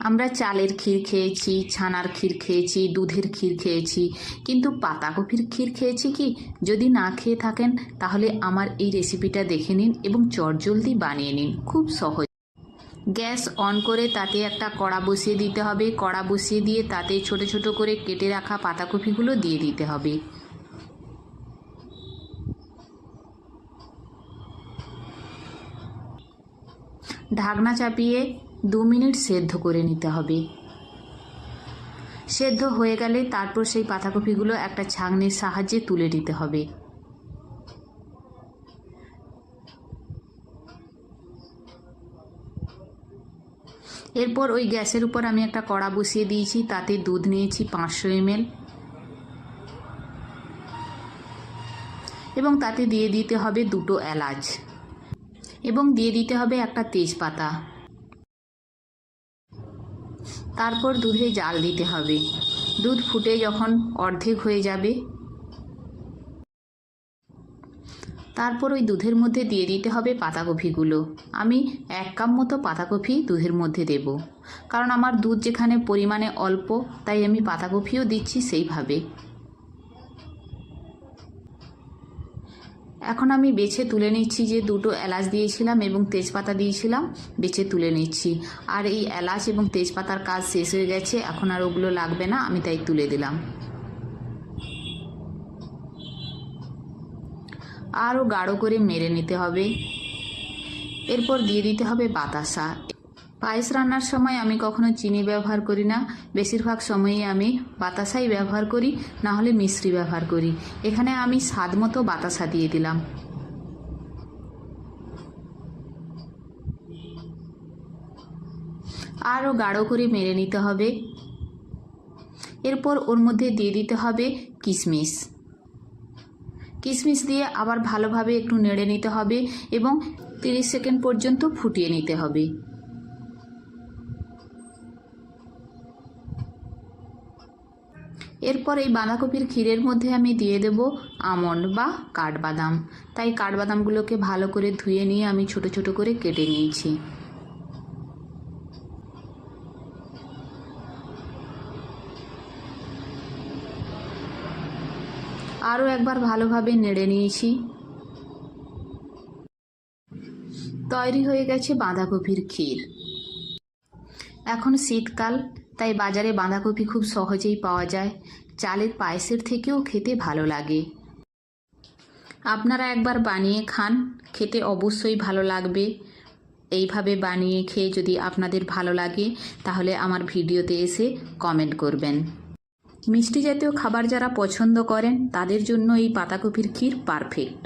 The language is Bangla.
আমরা চালের ক্ষীর খেয়েছি, ছানার ক্ষীর খেয়েছি, দুধের ক্ষীর খেয়েছি। কিন্তু পাতাকপির ক্ষীর খেয়েছি কি? যদি না খেয়ে থাকেন, তাহলে আমার এই রেসিপিটা দেখে নিন এবং চটজলদি বানিয়ে নিন। খুব সহজ। গ্যাস অন করে তাতে একটা কড়া বসিয়ে দিতে হবে। কড়া বসিয়ে দিয়ে তাতে ছোট ছোট করে কেটে রাখা পাতাকপিগুলো দিয়ে দিতে হবে। ঢাকনা চাপিয়ে দু মিনিট সেদ্ধ করে নিতে হবে। সেদ্ধ হয়ে গেলে তারপর সেই পাতাকপিগুলো একটা ছাঁকনির সাহায্যে তুলে নিতে হবে। এরপর ওই গ্যাসের উপর আমি একটা কড়া বসিয়ে দিয়েছি, তাতে দুধ নিয়েছি পাঁচশো এমএল। এবং তাতে দিয়ে দিতে হবে দুটো এলাচ। এবং দিয়ে দিতে হবে একটা তেজপাতা। তারপর দুধে জাল দিতে হবে। দুধ ফুটে যখন অর্ধেক হয়ে যাবে, তারপর ওই দুধের মধ্যে দিয়ে দিতে হবে পাতাকপিগুলো। আমি এক কাপ মতো পাতাকপি দুধের মধ্যে দেব। কারণ আমার দুধ যেখানে পরিমাণে অল্প, তাই আমি পাতাকপিও দিচ্ছি সেইভাবে। এখন আমি বেছে তুলে নিচ্ছি যে দুটো এলাচ দিয়েছিলাম এবং তেজপাতা দিয়েছিলাম, বেছে তুলে নিচ্ছি। আর এই এলাচ এবং তেজপাতার কাজ শেষ হয়ে গেছে, এখন আর ওগুলো লাগবে না, আমি তাই তুলে দিলাম। আরও গাঢ় করে মেরে নিতে হবে। এরপর দিয়ে দিতে হবে বাতাসা। পায়েস রান্নার সময় আমি কখনো চিনি ব্যবহার করি না। বেশিরভাগ সময়ই আমি বাতাসাই ব্যবহার করি না হলে মিশ্রি ব্যবহার করি। এখানে আমি স্বাদ মতো বাতাসা দিয়ে দিলাম। আরও গাঢ় করে মেরে নিতে হবে। এরপর ওর মধ্যে দিয়ে দিতে হবে কিশমিশ। কিশমিশ দিয়ে আবার ভালোভাবে একটু নেড়ে নিতে হবে এবং তিরিশ সেকেন্ড পর্যন্ত ফুটিয়ে নিতে হবে। এরপর এই বাঁধাকপির ক্ষীরের মধ্যে আমি দিয়ে দেব আমন্ড বা কাঠবাদাম। তাই কাঠবাদামগুলোকে ভালো করে ধুয়ে নিয়ে আমি ছোট ছোট করে কেটে নিয়েছি। আরও একবার ভালোভাবে নেড়ে নিয়েছি। তৈরি হয়ে গেছে বাঁধাকপির ক্ষীর। এখন শীতকাল তাই বাজারে বাঁধাকপি খুব সহজেই পাওয়া যায়। চালের পায়েসের থেকেও খেতে ভালো লাগে। আপনারা একবার বানিয়ে খান, খেতে অবশ্যই ভালো লাগবে। এইভাবে বানিয়ে খেয়ে যদি আপনাদের ভালো লাগে, তাহলে আমার ভিডিওতে এসে কমেন্ট করবেন। মিষ্টি জাতীয় খাবার যারা পছন্দ করেন, তাদের জন্য এই পাতাকপির ক্ষীর পারফেক্ট।